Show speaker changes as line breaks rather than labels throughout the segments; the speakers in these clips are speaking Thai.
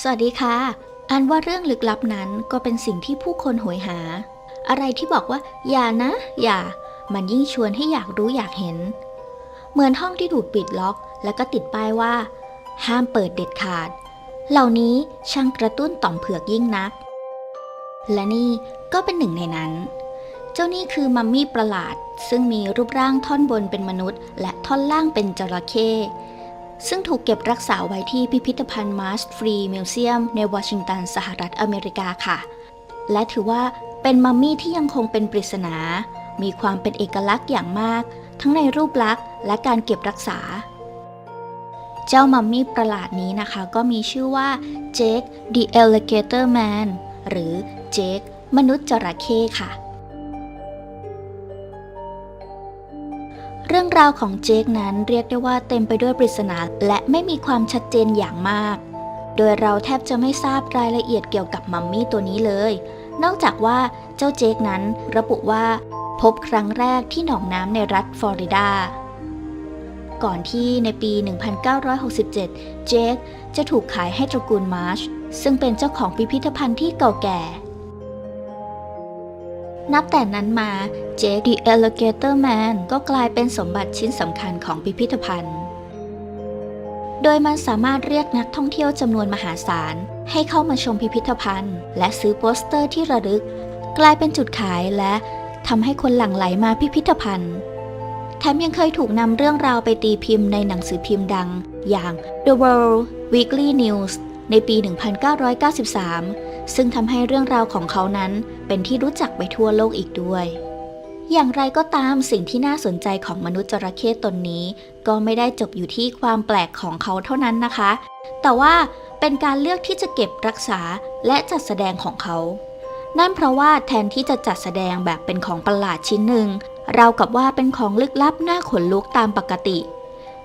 สวัสดีค่ะ อันว่าเรื่องลึกลับนั้นก็เป็นสิ่งที่ผู้คนโหยหา อะไรที่บอกว่า อย่านะ อย่า มันยิ่งชวนให้อยากรู้อยากเห็น เหมือนห้องที่ถูกปิดล็อก แล้วก็ติดป้ายว่า ห้ามเปิดเด็ดขาด เหล่านี้ช่างกระตุ้นต่อมเผือกยิ่งนัก และนี่ก็เป็นหนึ่งในนั้น เจ้านี่คือมัมมี่ประหลาด ซึ่งมีรูปร่างท่อนบนเป็นมนุษย์ และท่อนล่างเป็นจระเข้ ซึ่งถูกเก็บรักษาไว้ที่พิพิธภัณฑ์มาสฟรีมิวเซียมในวอชิงตันสหรัฐอเมริกาค่ะ และถือว่าเป็นมัมมี่ที่ยังคงเป็นปริศนา มีความเป็นเอกลักษณ์อย่างมาก ทั้งในรูปลักษณ์และการเก็บรักษา เจ้ามัมมี่ประหลาดนี้นะคะ ก็มีชื่อว่าเจค the alligator man หรือเจคมนุษย์จระเข้ค่ะ เรื่องราวของเจคนั้นเรียกได้ว่าเต็มไปด้วยปริศนาและไม่มีความชัดเจนอย่างมาก โดยเราแทบจะไม่ทราบรายละเอียดเกี่ยวกับมัมมี่ตัวนี้เลย นอกจากว่าเจ้าเจคนั้นระบุว่า พบครั้งแรกที่หนองน้ำในรัฐฟลอริดา ก่อนที่ในปี 1967 เจคจะถูกขายให้ตระกูลมาร์ชซึ่งเป็นเจ้าของพิพิธภัณฑ์ที่เก่าแก่ นับแต่นั้นมาเจค The Alligator Man ก็กลายเป็นสมบัติชิ้นสำคัญของพิพิธภัณฑ์ โดยมันสามารถเรียกนักท่องเที่ยวจำนวนมหาศาล ให้เข้ามาชมพิพิธภัณฑ์ และซื้อโปสเตอร์ที่ระลึก กลายเป็นจุดขายและทำให้คนหลั่งไหลมาพิพิธภัณฑ์ แถมยังเคยถูกนำเรื่องราวไปตีพิมพ์ในหนังสือพิมพ์ดัง อย่าง The World Weekly News ในปี 1993 ซึ่งทำให้เรื่องราวของเขานั้นเป็นที่รู้จักไปทั่วโลกอีกด้วย อย่างไรก็ตามสิ่งที่น่าสนใจของมนุษย์จระเข้ตนนี้ ก็ไม่ได้จบอยู่ที่ความแปลกของเขาเท่านั้นนะคะ แต่ว่าเป็นการเลือกที่จะเก็บรักษาและจัดแสดงของเขา นั่นเพราะว่าแทนที่จะจัดแสดงแบบเป็นของประหลาดชิ้นหนึ่งเรากับว่าเป็นของลึกลับหน่าขนลุกตามปกติ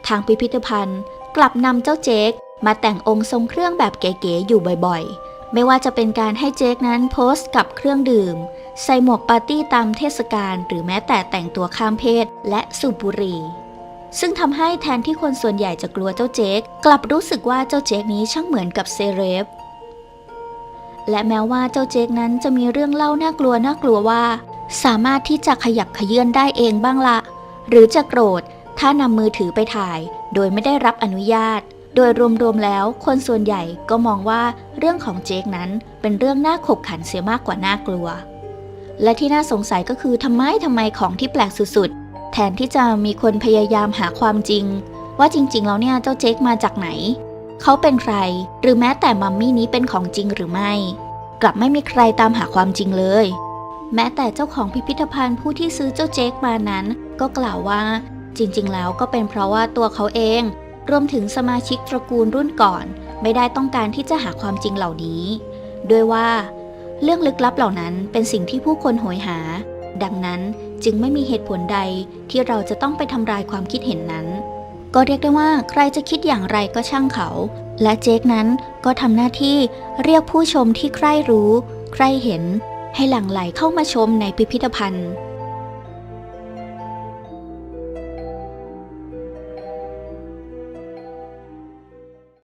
ทางพิพิธภัณฑ์กลับนำเจ้าเจคมาแต่งองค์ทรงเครื่องแบบเก๋ๆอยู่บ่อยๆ ไม่ว่าจะเป็นการให้เจคนั้นโพสต์กับเครื่องดื่ม ใส่หมวกปาร์ตี้ตามเทศกาลหรือแม้แต่แต่งตัวข้ามเพศและสูบบุหรี่ซึ่งทำให้แทนที่คนส่วนใหญ่จะกลัวเจ้าเจคกลับรู้สึกว่าเจ้าเจคนี้ช่างเหมือนกับเซเลบและแม้ว่าเจ้าเจคนั้นจะมีเรื่องเล่าน่ากลัวน่ากลัวว่า สามารถที่จะขยับขยื่นได้เองบ้างละ หรือจะโกรธถ้านำมือถือไปถ่าย โดยไม่ได้รับอนุญาต โดยรวมๆแล้วคนส่วนใหญ่ก็มองว่าเรื่องของเจคนั้นเป็นเรื่องน่าขบขันเสียมากกว่าน่ากลัว และที่น่าสงสัยก็คือทำไมทำไมของที่แปลกสุดๆ แทนที่จะมีคนพยายามหาความจริง ว่าจริงๆ แล้วเนี่ยเจ้าเจคมาจากไหน เขาเป็นใคร หรือแม้แต่มัมมี่นี้เป็นของจริงหรือไม่ กลับไม่มีใครตามหาความจริงเลย แม้แต่เจ้าของพิพิธภัณฑ์ผู้ที่ซื้อเจ้าเจคมานั้น ก็กล่าวว่าจริง ๆ แล้วก็เป็นเพราะว่าตัวเขาเอง รวมถึงสมาชิกตระกูลรุ่นก่อน ไม่ได้ต้องการที่จะหาความจริงเหล่านี้ ด้วยว่าเรื่องลึกลับเหล่านั้นเป็นสิ่งที่ผู้คนโหยหา ดังนั้นจึงไม่มีเหตุผลใดที่เราจะต้องไปทำลายความคิดเห็นนั้น ก็เรียกได้ว่าใครจะคิดอย่างไรก็ช่างเขา และเจคนั้นก็ทำหน้าที่เรียกผู้ชมที่ใคร่รู้ ใคร่เห็น ให้หลั่งไหลเข้ามาชมในพิพิธภัณฑ์